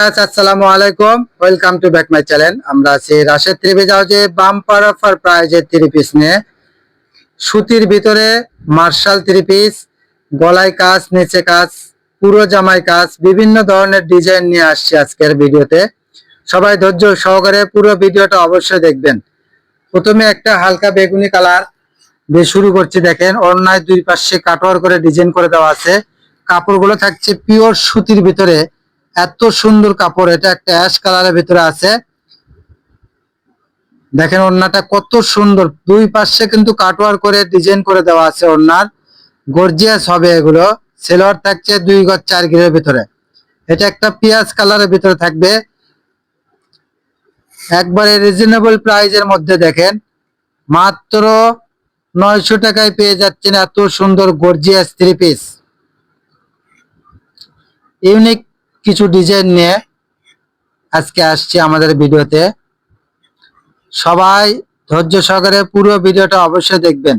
আচ্ছা, আসসালামু আলাইকুম। Welcome to back my channel আমরা আছি রাশেদ পিস হাউসে। বাম্পার অফার প্রাইজের থ্রি পিস নিয়ে। সুতির ভিতরে মার্শাল থ্রি পিস গলায় কাজ নিচে কাজ পুরো জামাই কাজ বিভিন্ন ধরনের ডিজাইন নিয়ে আসছি আজকের ভিডিওতে। সবাই ধৈর্য সহকারে পুরো ভিডিওটা অবশ্যই দেখবেন। প্রথমে একটা হালকা বেগুনি কালার দিয়ে শুরু করছি দেখেন। অন্যায় দুই পাশে কাটোয়ার করে ডিজাইন করে দেওয়া আছে। কাপড়গুলো থাকছে পিওর সুতির ভিতরে। এত সুন্দর কাপড়, এটা একটা অ্যাশ কালারের ভিতরে আছে। দেখেন ওড়নাটা কত সুন্দর। দুই পাশে কিন্তু কাটওয়ার করে ডিজাইন করে দেওয়া আছে ওড়নার। গর্জিয়াস হবে এগুলো। সেলোয়ার থাকছে দুই গজ চার গিরের ভিতরে। এটা একটা পিয়াজ কালারের ভিতরে থাকবে। একবারে রিজনেবল প্রাইজের মধ্যে দেখেন। মাত্র নয়শো টাকায় পেয়ে যাচ্ছেন এত সুন্দর গর্জিয়াস থ্রি পিস ইউনিক কিছু ডিজাইন নিয়ে আজকে আসছি আমাদের ভিডিওতে। সবাই ধৈর্য সহকারে পুরো ভিডিওটা অবশ্যই দেখবেন।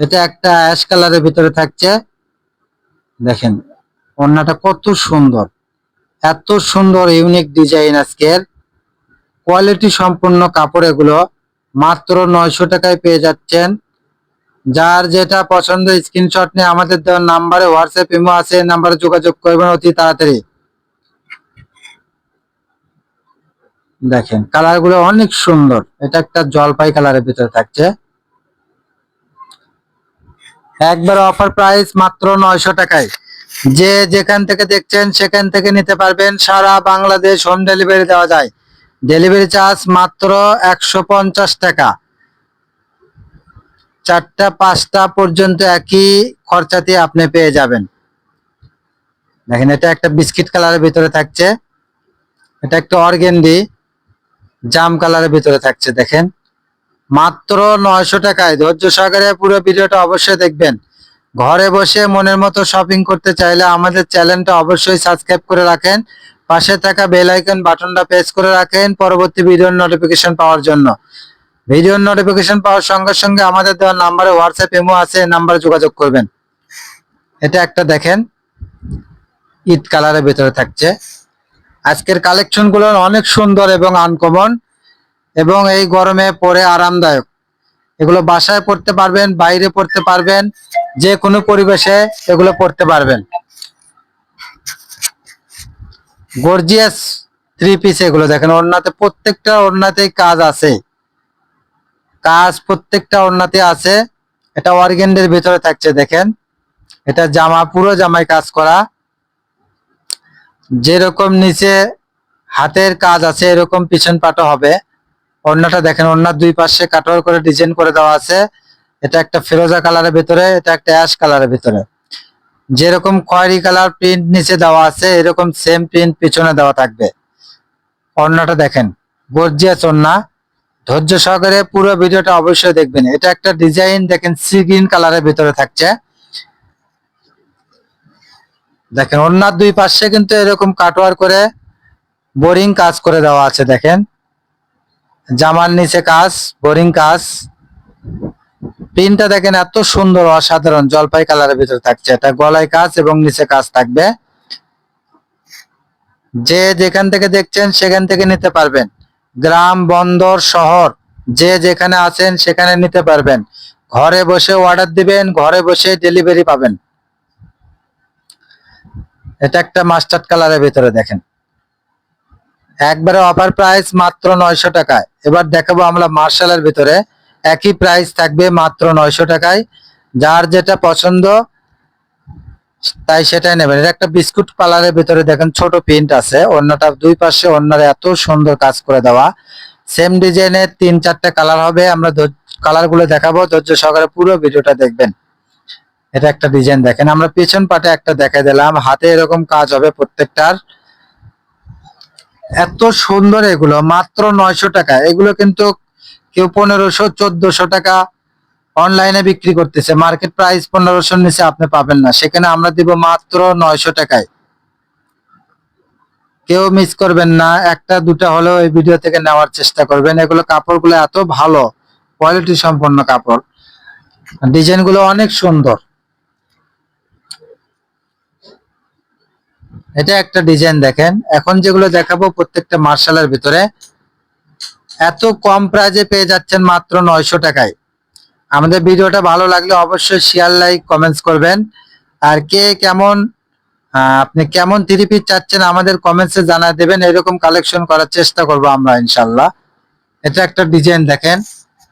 এটা একটা অ্যাশ কালারের ভিতরে থাকছে। দেখেন, ওড়নাটা কত সুন্দর। এত সুন্দর ইউনিক ডিজাইন আজকের। কোয়ালিটি সম্পূর্ণ কাপড় এগুলো। মাত্র নয়শো টাকায় পেয়ে যাচ্ছেন। যার যেটা পছন্দ স্ক্রিনশট নিয়ে আমাদের দেওয়ার নাম্বারে হোয়াটসঅ্যাপ ইমো আছে নাম্বারে যোগাযোগ করবেন অতি তাড়াতাড়ি। দেখেন কালারগুলো অনেক সুন্দর। এটা একটা জলপাই কালারের ভিতরে থাকছে। একবার অফার প্রাইস মাত্র নয়শো টাকায়। যে যেখান থেকে দেখছেন, সেখান থেকে নিতে পারবেন। সারা বাংলাদেশ হোম ডেলিভারি দেওয়া যায়। ডেলিভারি চার্জ মাত্র একশো পঞ্চাশ টাকা। চারটা, পাঁচটা পর্যন্ত একই খরচাতে আপনি পেয়ে যাবেন। দেখেন, এটা একটা বিস্কিট কালারের ভিতরে থাকছে। এটা একটা অর্গেন্ডি। জাম কালারের ভিতরে থাকছে, দেখেন। মাত্র নয়শো টাকায়। ধৈর্য সহকারে পুরো ভিডিওটা অবশ্যই দেখবেন। ঘরে বসে মনের মতো শপিং করতে চাইলে আমাদের চ্যানেলটা অবশ্যই সাবস্ক্রাইব করে রাখেন। পাশে থাকা বেল আইকন বাটনটা প্রেস করে রাখেন পরবর্তী ভিডিওর নোটিফিকেশন পাওয়ার জন্য। ভিডিওর নোটিফিকেশন পাওয়ার সঙ্গে সঙ্গে আমাদের দেওয়া নাম্বারে হোয়াটসঅ্যাপ এমও আছে নাম্বারে যোগাযোগ করবেন। এটা একটা দেখেন ইট কালারের ভিতরে থাকছে। আজকের কালেকশনগুলো অনেক সুন্দর এবং আনকমন এবং এই গরমে পরে আরামদায়ক। এগুলো বাসায় পড়তে পারবেন, বাইরে পড়তে পারবেন, যে কোনো পরিবেশে এগুলো পড়তে পারবেন। গর্জিয়াস থ্রি পিস এগুলো দেখেন, ওড়নাতে প্রত্যেকটা ওড়নাতেই কাজ আছে। কাজ প্রত্যেকটা ওড়নাতে আছে। এটা অর্গেন্ডের ভিতরে থাকছে, দেখেন। এটা জামা, পুরো জামায় কাজ করা। যেরকম নিচে হাতের কাজ আছে, এরকম পিছন পাটো হবে। ওড়নাটা দেখেন ওড়নার দুই পাশে কাটোয়ার করে ডিজাইন করে দেওয়া আছে। এটা একটা ফিরোজা কালারের ভিতরে, এটা একটা অ্যাশ কালারের ভিতরে। যেরকম খয়েরি কালার প্রিন্ট নিচে দেওয়া আছে, এরকম সেম প্রিন্ট পিছনে দেওয়া থাকবে। ওড়নাটা দেখেন গর্জিয়াস ওড়না ধৈর্য সহকারে পুরো ভিডিওটা অবশ্যই দেখবেন। এটা একটা ডিজাইন দেখেন সি গ্রিন কালারের ভিতরে থাকছে। দেখেন, ওড়নার দুই পাশে কিন্তু এরকম কাটোয়ার করে বোরিং কাজ করে দেওয়া আছে, দেখেন। জামার নিচে কাজ, বোরিং কাজ। প্রিন্টটা দেখেন এত সুন্দর, অসাধারণ, জলপাই কালারের ভিতরে থাকছে। এটা গলায় কাজ এবং নিচে কাজ থাকবে। যে যেখান থেকে দেখছেন, সেখান থেকে নিতে পারবেন। গ্রাম, বন্দর, শহর, যে যেখানে আছেন, সেখানে নিতে পারবেন। ঘরে বসে অর্ডার দিবেন, ঘরে বসে ডেলিভারি পাবেন। এটা একটা মাস্টার্ড কালারের ভিতরে দেখেন। একবারে অফার প্রাইস মাত্র নয়শো টাকায়। এবার দেখাবো আমরা মার্শালের ভিতরে। একই প্রাইস থাকবে মাত্র নয়শো টাকায়। যার যেটা পছন্দ, তাই সেটাই নেবেন। এটা একটা বিস্কুট কালারের ভিতরে দেখেন, ছোট প্রিন্ট আছে। অন্যটা দুই পাশে, অন্যরা এত সুন্দর কাজ করে দেওয়া। সেম ডিজাইনের তিন চারটে কালার হবে। আমরা কালারগুলো দেখাবো। ধৈর্য সহকারে পুরো ভিডিওটা দেখবেন। এটা একটা ডিজাইন দেখেন। আমরা পেছন পাটে একটা দেখা দিলাম। হাতে এরকম কাজ হবে প্রত্যেকটার। এত সুন্দর এগুলো। মাত্র নয়শো টাকা। এগুলো কিন্তু কেউ পনেরোশো, চোদ্দশো টাকা অনলাইনে বিক্রি করতেছে। মার্কেট প্রাইস পনেরোশোর নিচে আপনি পাবেন না। সেখানে আমরা দিব মাত্র নয়শো টাকায়। কেউ মিস করবেন না। একটা, দুটা হলেও এই ভিডিও থেকে নেওয়ার চেষ্টা করবেন। এগুলো কাপড়গুলো এত ভালো। কোয়ালিটি সম্পন্ন কাপড়। ডিজাইনগুলো অনেক সুন্দর। এটা একটা ডিজাইন দেখেন। এখন যেগুলো দেখাবো প্রত্যেকটা মার্শালের ভিতরে। এত কম প্রাইজে পেয়ে যাচ্ছেন মাত্র নয়শো টাকায়। আমাদের ভিডিওটা ভালো লাগলে অবশ্যই শেয়ার লাইক কমেন্টস করবেন। আর কে কেমন আপনি কেমন থ্রি পিস চাচ্ছেন আমাদের কমেন্টসে জানা দেবেন। এরকম কালেকশন করার চেষ্টা করব আমরা, ইনশাল্লাহ। এটা একটা ডিজাইন দেখেন।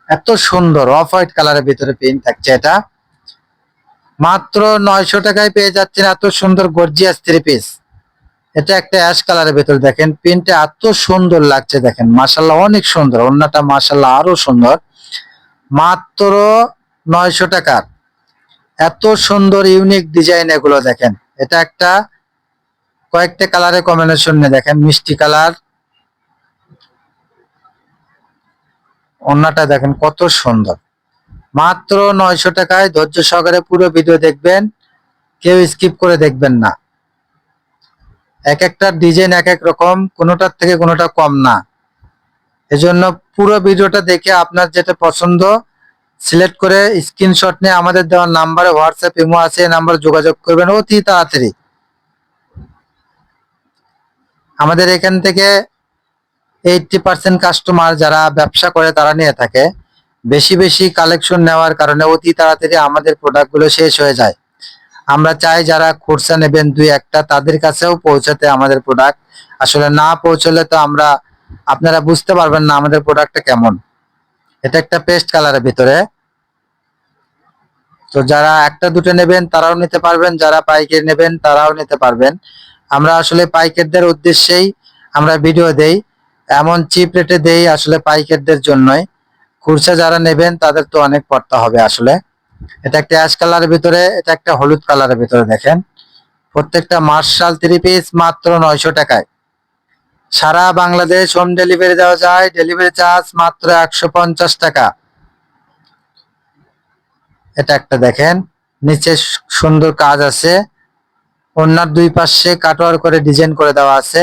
এত সুন্দর অফ হোয়াইট কালারের ভিতরে প্রিন্ট থাকছে এটা। মাত্র নয়শো টাকায় পেয়ে যাচ্ছেন এত সুন্দর গর্জিয়াস থ্রি পিস এটা একটা অ্যাশ কালারের ভেতর দেখেন। প্রিন্টটা এত সুন্দর লাগছে দেখেন। মাসাল্লাহ অনেক সুন্দর। অন্যটা মাসাল্লাহ আরও সুন্দর। মাত্র নয়শো টাকার এত সুন্দর ইউনিক ডিজাইন এগুলো দেখেন। এটা একটা কয়েকটা কালারের কম্বিনেশন দেখেন। মিষ্টি কালার অন্যটা দেখেন কত সুন্দর। মাত্র নয়শো টাকায় ধৈর্য সহকারে পুরো ভিডিও দেখবেন। কেউ স্কিপ করে দেখবেন না। এক একটা ডিজাইন এক এক রকম, কোনোটার থেকে কোনোটা কম না। এজন্য পুরো ভিডিওটা দেখে আপনার যেটা পছন্দ, সিলেক্ট করে স্ক্রিনশট নিয়ে আমাদের দেওয়া নাম্বারে হোয়াটসঅ্যাপ ইমো আছে, এই নাম্বারে যোগাযোগ করবেন অতি তাড়াতাড়ি। আমাদের এখান থেকে এইটটি পার্সেন্ট কাস্টমার যারা ব্যবসা করে তারা নিয়ে থাকে। বেশি বেশি কালেকশন নেওয়ার কারণে অতি তাড়াতাড়ি আমাদের প্রোডাক্টগুলো শেষ হয়ে যায়। আমরা চাই যারা খুরসা নেবেন দুই একটা, তাদের কাছেও পৌঁছাতে আমাদের প্রোডাক্ট আসলে না পৌঁছলে তো আমরা, আপনারা বুঝতে পারবেন না আমাদের প্রোডাক্টটা কেমন। এটা একটা পেস্ট কালারের ভিতরে। তো যারা একটা, দুটো নেবেন, তারাও নিতে পারবেন। যারা পাইকারি নেবেন, তারাও নিতে পারবেন। আমরা আসলে পাইকারদের উদ্দেশ্যেই আমরা ভিডিও দেই। এমন চিপ রেটে দেই আসলে পাইকারদের জন্যই। খুরসা যারা নেবেন, তাদের তো অনেক পড়তে হবে আসলে। এটা একটা অ্যাশ কালারের ভিতরে, এটা একটা হলুদ কালারের ভিতরে দেখেন। প্রত্যেকটা মার্শাল থ্রি পিস মাত্র নয়শো টাকায়। সারা বাংলাদেশ হোম ডেলিভারি দেওয়া যায় ডেলিভারি চার্জ মাত্র একশো পঞ্চাশ টাকা। এটা একটা দেখেন, নিচে সুন্দর কাজ আছে। অন্যার দুই পাশে কাটওয়ার করে ডিজাইন করে দেওয়া আছে।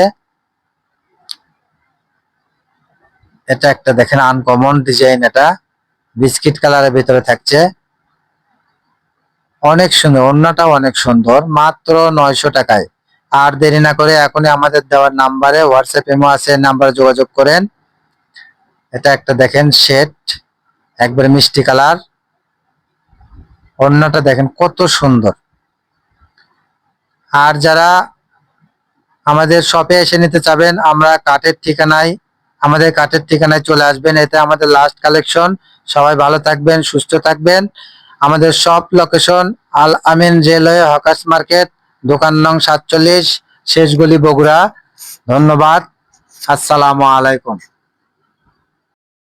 এটা একটা দেখেন আনকমন ডিজাইন এটা। বিস্কিট কালারের ভিতরে থাকছে। অনেক সুন্দর, অন্যটাও অনেক সুন্দর, মাত্র নয়শো টাকায়। আর দেরি না করে এখনই আমাদের দেওয়ার নাম্বারে হোয়াটসঅ্যাপ এমো আছে নাম্বারে যোগাযোগ করেন। এটা একটা দেখেন শেড একবারে মিষ্টি কালার অন্যটা দেখেন কত সুন্দর। আর যারা আমাদের শপে এসে নিতে চাবেন, আমরা কাঠের ঠিকানায়, আমাদের কাঠের ঠিকানায় চলে আসবেন। এতে আমাদের লাস্ট কালেকশন সবাই ভালো থাকবেন, সুস্থ থাকবেন। আমাদের সব location Al Amin railway hawkers market, দোকান নং সাতচল্লিশ, শেষগুলি বগুড়া। ধন্যবাদ। আসসালামু আলাইকুম।